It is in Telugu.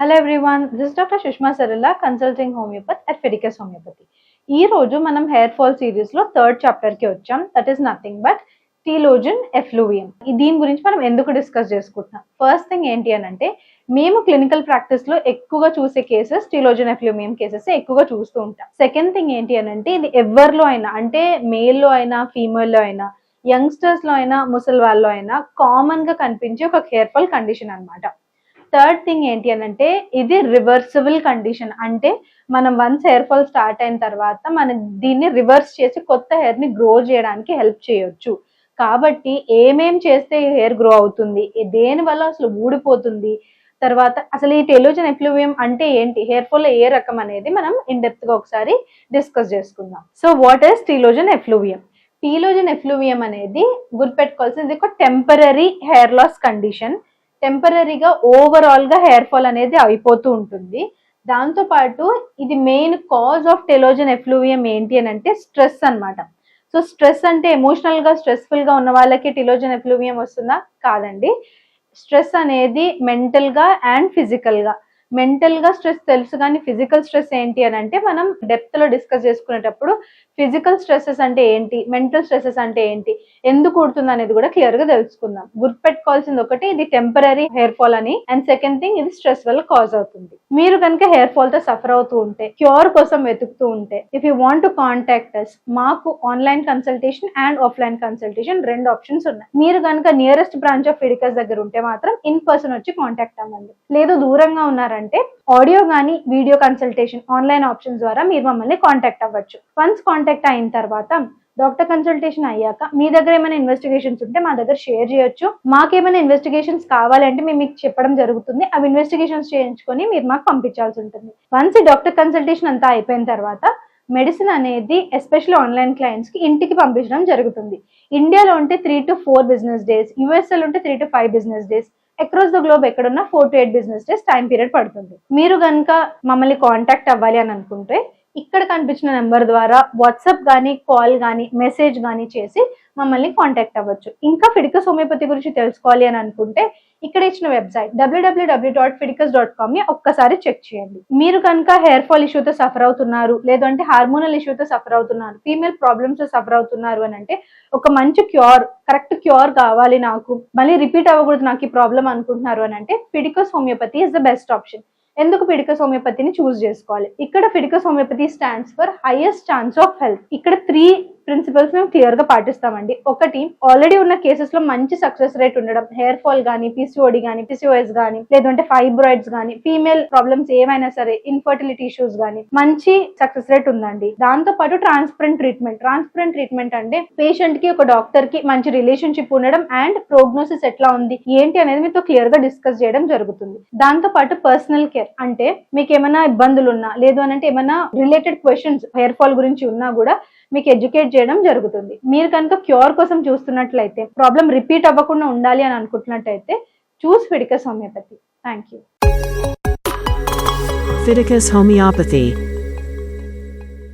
Hello everyone this doctor Sushma Sarala consulting homeopathy at ఫెడికస్ homeopathy ఈ రోజు మనం హెయిర్ ఫాల్ సిరీస్లో థర్డ్ చాప్టర్కి వచ్చాం. That is nothing but telogen effluvium దీని గురించి మనం ఎందుకు డిస్కస్ చేసుకుంటున్నాం? ఫస్ట్ థింగ్ ఏంటి అని అంటే మేము క్లినికల్ ప్రాక్టీస్లో ఎక్కువగా చూసే కేసెస్ టీలోజన్ ఎఫ్లూమియం కేసెస్ ఎక్కువగా చూస్తూ ఉంటాం. సెకండ్ థింగ్ ఏంటి అని అంటే ఇది ఎవరిలో అయినా అంటే మేల్లో అయినా ఫీమేల్లో అయినా యంగ్స్టర్స్లో అయినా ముసలి వాళ్ళలో అయినా కామన్గా కనిపించే ఒక హెయిర్ ఫాల్ కండిషన్ అనమాట థర్డ్ థింగ్ ఏంటి అని అంటే ఇది రివర్సిబుల్ కండిషన్ అంటే మనం వన్స్ హెయిర్ ఫాల్ స్టార్ట్ అయిన తర్వాత మనం దీన్ని రివర్స్ చేసి కొత్త హెయిర్ని గ్రో చేయడానికి హెల్ప్ చేయొచ్చు. కాబట్టి ఏమేం చేస్తే ఈ హెయిర్ గ్రో అవుతుంది? దేని వల్ల అసలు ఊడిపోతుంది? తర్వాత అసలు ఈ టెలోజన్ ఎఫ్లూవియం అంటే ఏంటి? హెయిర్ ఫాల్ ఏ రకం అనేది మనం ఇన్ డెప్త్గా ఒకసారి డిస్కస్ చేసుకుందాం. So what is telogen effluvium telogen effluvium అనేది గుర్తుపెట్టుకోవాల్సింది ఒక టెంపరీ హెయిర్ లాస్ కండిషన్ టెంపరీగా ఓవరాల్గా హెయిర్ ఫాల్ అనేది అయిపోతూ ఉంటుంది. దాంతో పాటు ఇది main cause of telogen effluvium ఏంటి అని అంటే స్ట్రెస్ అన్నమాట. సో స్ట్రెస్ అంటే ఎమోషనల్గా స్ట్రెస్ఫుల్గా ఉన్న వాళ్ళకి టెలోజన్ ఎఫ్లూవియం వస్తుందా? కాదండి. స్ట్రెస్ అనేది మెంటల్గా అండ్ ఫిజికల్గా మెంటల్గా స్ట్రెస్ తెలుసు కానీ ఫిజికల్ స్ట్రెస్ ఏంటి అని అంటే మనం డెప్త్లో డిస్కస్ చేసుకునేటప్పుడు ఫిజికల్ స్ట్రెస్సెస్ అంటే ఏంటి? మెంటల్ స్ట్రెస్సెస్ అంటే ఏంటి? ఎందుకు కుడుతుంది అనేది కూడా క్లియర్గా తెలుసుకుందాం. గుర్తుపెట్టుకోవాల్సింది ఒకటి ఇది టెంపరీ హెయిర్ ఫాల్ అని. అండ్ సెకండ్ థింగ్ ఇది స్ట్రెస్ వల్ల కాజ్ అవుతుంది. మీరు కనుక హెయిర్ ఫాల్తో సఫర్ అవుతూ ఉంటే క్యూర్ కోసం వెతుకుతూ ఉంటే if you want to contact us మాకు online consultation and offline consultation రెండు ఆప్షన్స్ ఉన్నాయి. మీరు కనుక నియరెస్ట్ బ్రాంచ్ ఆఫ్ ఫిడికస్ దగ్గర ఉంటే మాత్రం ఇన్ పర్సన్ వచ్చి కాంటాక్ట్ అవ్వండి. లేదు దూరంగా ఉన్నారంటే ఆడియో కానీ వీడియో కన్సల్టేషన్ ఆన్లైన్ ఆప్షన్ ద్వారా మీరు మమ్మల్ని కాంటాక్ట్ అవ్వచ్చు. వన్స్ కాంటాక్ట్ అయిన తర్వాత డాక్టర్ కన్సల్టేషన్ అయ్యాక మీ దగ్గర ఏమైనా ఇన్వెస్టిగేషన్స్ ఉంటే మా దగ్గర షేర్ చేయొచ్చు. మాకేమైనా ఇన్వెస్టిగేషన్స్ కావాలంటే మేము మీకు చెప్పడం జరుగుతుంది. అవి ఇన్వెస్టిగేషన్స్ చేయించుకొని మీరు మాకు పంపించాల్సి ఉంటుంది. వన్స్ ఈ డాక్టర్ కన్సల్టేషన్ అంతా అయిపోయిన తర్వాత మెడిసిన్ అనేది ఎస్పెషల్లీ ఆన్లైన్ క్లయింట్స్కి ఇంటికి పంపించడం జరుగుతుంది. ఇండియాలో ఉంటే three to four business days యూఎస్ఏలో ఉంటే three to five business days across the globe ఎక్కడున్నా four to eight business days time period పడుతుంది. మీరు కనుక మమ్మల్ని కాంటాక్ట్ అవ్వాలి అని అనుకుంటే ఇక్కడ కనిపించిన నెంబర్ ద్వారా వాట్సాప్ కానీ కాల్ కానీ మెసేజ్ కానీ చేసి మమ్మల్ని కాంటాక్ట్ అవ్వచ్చు. ఇంకా ఫిడికస్ హోమియోపతి గురించి తెలుసుకోవాలి అని అనుకుంటే ఇక్కడ ఇచ్చిన website WWW dot Fiticus dot కామ్ని ఒక్కసారి చెక్ చేయండి. మీరు కనుక హెయిర్ ఫాల్ ఇష్యూతో సఫర్ అవుతున్నారు లేదంటే హార్మోనల్ ఇష్యూతో సఫర్ అవుతున్నారు ఫీమేల్ ప్రాబ్లమ్స్తో సఫర్ అవుతున్నారు అని అంటే ఒక మంచి క్యూర్ కరెక్ట్ క్యూర్ కావాలి నాకు మళ్ళీ రిపీట్ అవ్వకూడదు నాకు ఈ ప్రాబ్లం అనుకుంటున్నారు అని అంటే Fiticus homeopathy is the best option ఎందుకు ఫిడికస్ హోమియోపతిని చూస్ చేసుకోవాలి? ఇక్కడ Fiticus homeopathy stands for highest chance of health ఇక్కడ త్రీ ప్రిన్సిపల్స్ మేము క్లియర్గా పాటిస్తామండి. ఒకటి ఆల్రెడీ ఉన్న కేసెస్లో మంచి సక్సెస్ రేట్ ఉండడం హెయిర్ ఫాల్ గానీ పిసిఓడి గానీ పిసిఓఎస్ గానీ లేదంటే ఫైబ్రాయిడ్స్ గానీ ఫీమేల్ ప్రాబ్లమ్స్ ఏమైనా సరే ఇన్ఫర్టిలిటీ ఇష్యూస్ గానీ మంచి సక్సెస్ రేట్ ఉందండి. దాంతో పాటు ట్రాన్స్పరెంట్ ట్రీట్మెంట్ ట్రాన్స్పరెంట్ ట్రీట్మెంట్ అంటే పేషెంట్కి ఒక డాక్టర్కి మంచి రిలేషన్షిప్ ఉండడం అండ్ ప్రోగ్నోసిస్ ఎట్లా ఉంది ఏంటి అనేది మీతో క్లియర్గా డిస్కస్ చేయడం జరుగుతుంది. దాంతో పాటు పర్సనల్ కేర్ అంటే మీకు ఏమైనా ఇబ్బందులు ఉన్నా లేదు అని అంటే ఏమైనా రిలేటెడ్ క్వశ్చన్స్ హెయిర్ ఫాల్ గురించి ఉన్నా కూడా మీకు ఎడ్యుకేట్ చేయడం జరుగుతుంది. మీరు కనుక క్యూర్ కోసం చూస్తున్నట్లయితే ప్రాబ్లం రిపీట్ అవ్వకుండా ఉండాలి అని అనుకుంటున్నట్టయితే choose Fiticus homeopathy thank you Fiticus Homeopathy